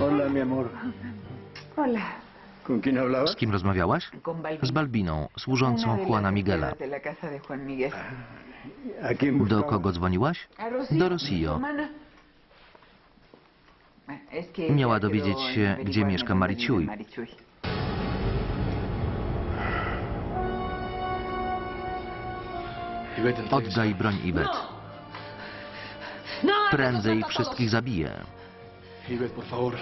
Hola, mi amor. Hola. ¿Con quién hablabas? Z kim rozmawiałaś? Z Balbiną, służącą de Juana las Miguela. señoras de la casa de Juan Miguel. ¿A quién Do buscabas? kogo dzwoniłaś? A Rocío, Do Rocío. hermana. Es que Miała dowiedzieć się, gdzie mieszka Mariciuj. Oddaj broń Iwet. Prędzej wszystkich zabiję. Ivette, por favor.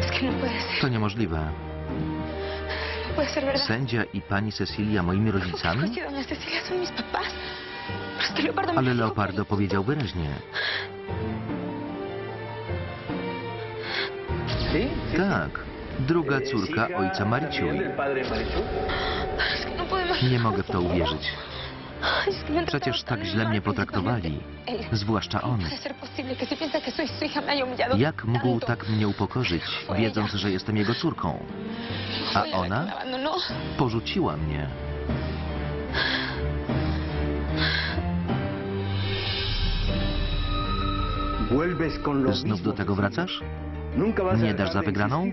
Es que no puede ser, To niemożliwe. no puede ser verdad. Sędzia i pani Cecilia moimi rodzicami? Ale Leopardo powiedział wyraźnie. ¿Sí? Tak, druga córka ojca Mariciuj. No. Nie mogę w to uwierzyć. Przecież tak źle mnie potraktowali. Zwłaszcza on. No Jak mógł tak mnie upokorzyć, wiedząc, że jestem jego córką? A ona? me abandonó. Porzuciła mnie. ¿Vuelves con lo Znów do tego wracasz? ¿Nunca vas a Nie dasz za wygraną?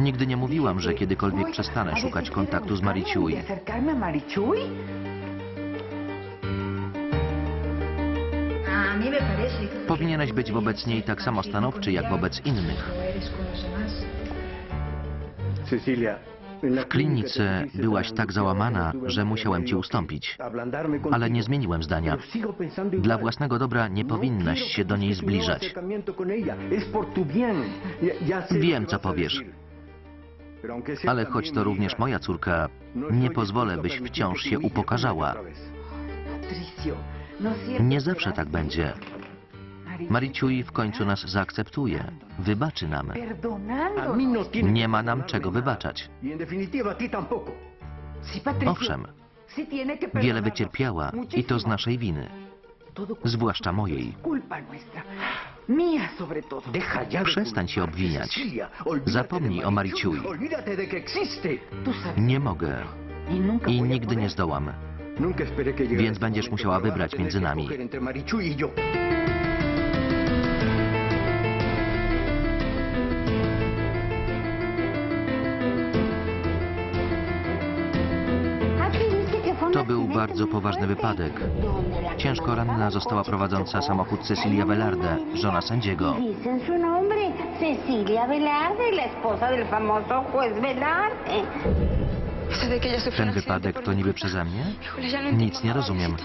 Nigdy nie mówiłam, że kiedykolwiek przestanę szukać kontaktu z que... Powinieneś być wobec niej tak samo stanowczy, jak wobec innych. Cecilia, W klinice byłaś tak załamana, że musiałem ci ustąpić. Ale nie zmieniłem zdania. Dla własnego dobra nie powinnaś się do niej zbliżać. Wiem, co powiesz. Ale choć to również moja córka, nie pozwolę, byś wciąż się upokarzała. no Nie zawsze tak będzie. Mariciuj w końcu nas zaakceptuje. Wybaczy nam. Nie ma nam czego wybaczać. Owszem, wiele wycierpiała i to z naszej winy, zwłaszcza mojej. Przestań się obwiniać. Zapomnij o sabes. Nie mogę i nigdy nie zdołam. Więc będziesz musiała wybrać między nami. Bardzo poważny wypadek. Ciężko ranna została prowadząca samochód Cecilia Velarde, żona sędziego. Ten wypadek to niby przeze mnie? No Nic nie rozumiem.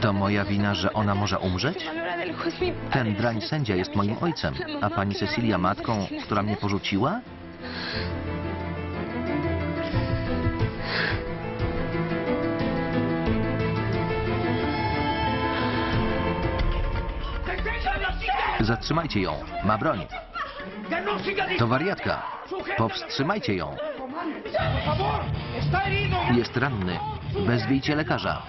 To moja wina, że ona może umrzeć? Ten drań sędzia jest moim ojcem, a pani Cecilia matką, która mnie porzuciła? Zatrzymajcie ją, ma broń. To wariatka. Powstrzymajcie ją. Jest ranny. Wezwijcie lekarza.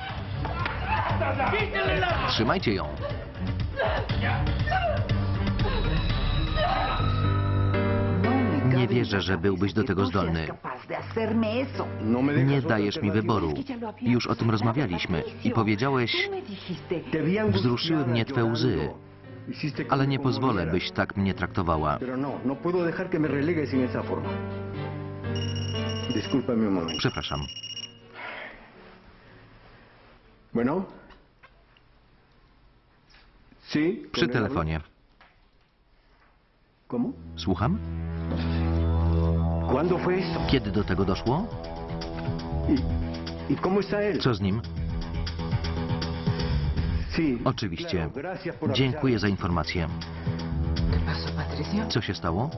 Trzymajcie ją. Nie wierzę, że byłbyś do tego zdolny. Nie dajesz mi wyboru. Już o tym rozmawialiśmy i powiedziałeś, Wzruszyły mnie twe łzy. Ale nie pozwolę, byś tak mnie traktowała. No, no. Przepraszam. Bueno. Sí. ¿con Przy telefonie. Słucham? Kiedy do tego doszło? ¿Y, y? Co z nim? Oczywiście. Dziękuję za informację. Co się stało?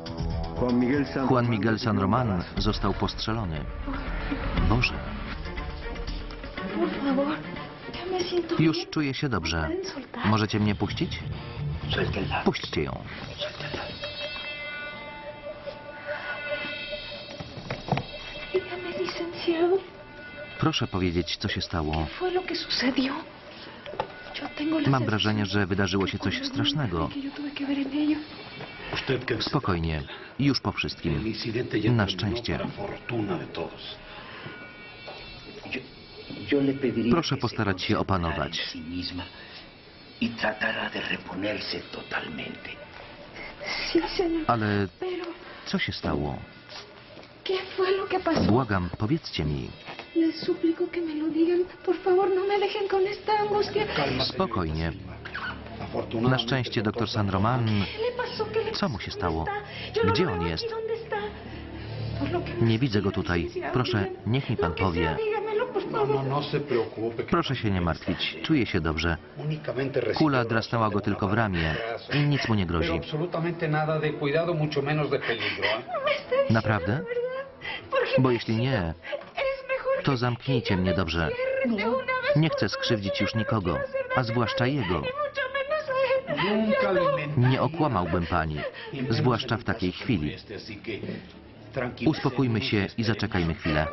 Juan Miguel San Roman został postrzelony. Boże, już czuję się dobrze. Możecie mnie puścić? Puśćcie ją. Proszę powiedzieć, co się stało. Mam wrażenie, że wydarzyło się coś strasznego. Spokojnie, już po wszystkim. Na szczęście. Proszę postarać się opanować. Ale co się stało? Błagam, powiedzcie mi. Les suplico que me lo digan. Por favor, no me dejen con esta angustia. Spokojnie. Na szczęście doktor San Roman... ¿Qué le pasó? ¿Qué le Co mu się ¿Dónde stało? lo Gdzie on jest? Nie widzę go tutaj. Proszę, niech mi pan powie. No, no, no. Proszę się nie martwić, czuję się dobrze. Kula drasnęła go tylko w ramię i nic mu nie grozi. ¿eh? Naprawdę? Bo jeśli nie, to zamknijcie mnie dobrze. Nie chcę skrzywdzić już nikogo, a zwłaszcza jego. Nie okłamałbym pani, zwłaszcza w takiej chwili. Uspokójmy się i zaczekajmy chwilę.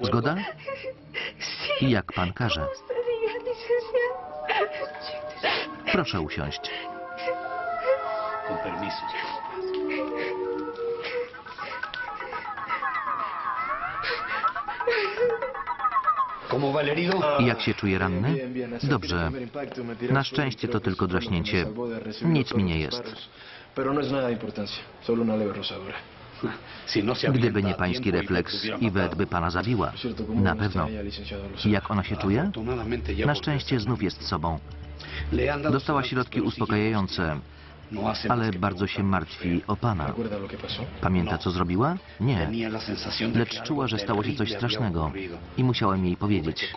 Zgoda? Sí. Jak pan każe. Proszę usiąść. Con permiso. Jak się czuje ranny? Dobrze. Na szczęście to tylko draśnięcie. Nic mi nie jest. No no Gdyby nie pański y refleks, Iwet by pana zabiła. Por cierto, ¿cómo Na pewno. Jak ona się czuje? Na szczęście znów jest sobą. Dostała środki uspokajające, ale que bardzo się martwi o pana. Pamięta, co zrobiła? Nie. Lecz czuła, że stało się coś strasznego i musiałem jej powiedzieć.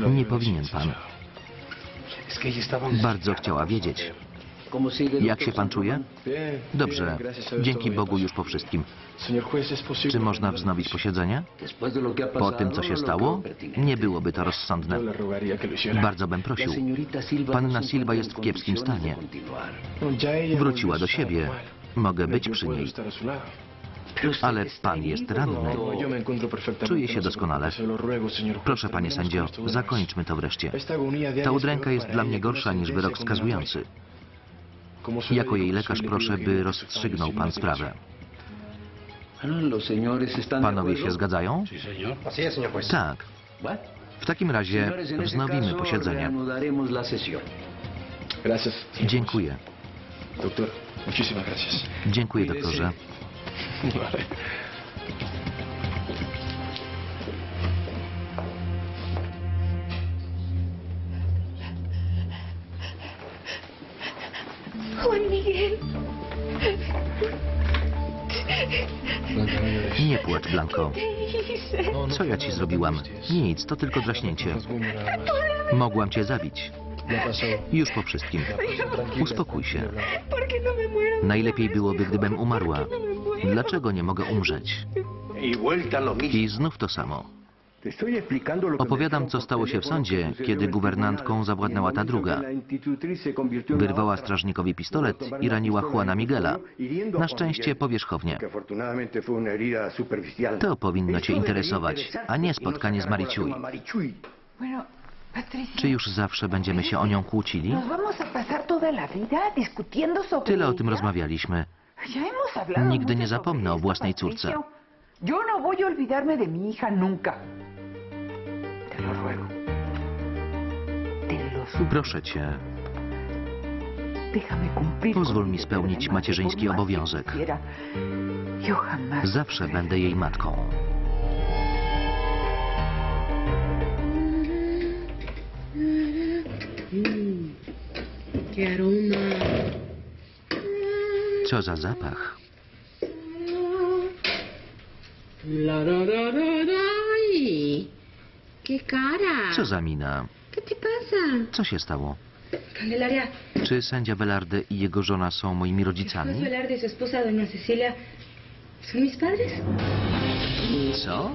No Nie powinien pan. Bardzo chciała wiedzieć. Jak się pan czuje? Dobrze. Dzięki Bogu już po wszystkim. Señor juez, ¿es posible Czy można wznowić posiedzenie? Po tym, co się stało, nie byłoby to rozsądne. Bardzo bym prosił. Panna Silva jest w kiepskim stanie. No, ella Wróciła do siebie. Mogę być przy niej. Ale pan jest ranny. No, Czuję się no doskonale. Proszę, panie sędzio, zakończmy to wreszcie. Ta udręka jest dla mnie gorsza niż wyrok skazujący. Jako jej lekarz proszę, by rozstrzygnął pan sprawę. Panowie się zgadzają? Tak. W takim razie wznowimy posiedzenie. Dziękuję. Dziękuję, doktorze. Juan Miguel. Nie płacz, Blanko. Co ja ci zrobiłam? Nic, to tylko draśnięcie. Mogłam cię zabić. Już po wszystkim. Uspokój się. Najlepiej byłoby, gdybym umarła. Dlaczego nie mogę umrzeć? I znów to samo. Opowiadam, co stało się w sądzie, kiedy guwernantką zawładnęła ta Y druga. Wyrwała strażnikowi pistolet i raniła Juana Miguela. Na szczęście powierzchownie. To powinno cię interesować, a nie y no spotkanie z Mariciuj. Czy już zawsze będziemy się o nią kłócili? ¿Nos vamos a pasar toda la vida discutiendo sobre Tyle o tym rozmawialiśmy. Nigdy nie zapomnę o własnej córce. Yo no voy a olvidarme de mi hija nunca. Proszę cię, Pozwól mi spełnić macierzyński obowiązek. zawsze będę jej matką. Co za zapach. Co za mina. ¿Qué te pasa? Co się stało? Candelaria, Czy sędzia Velarde i jego żona są moimi rodzicami? Velarde y su esposa, doña Cecilia, ¿son mis padres? Co?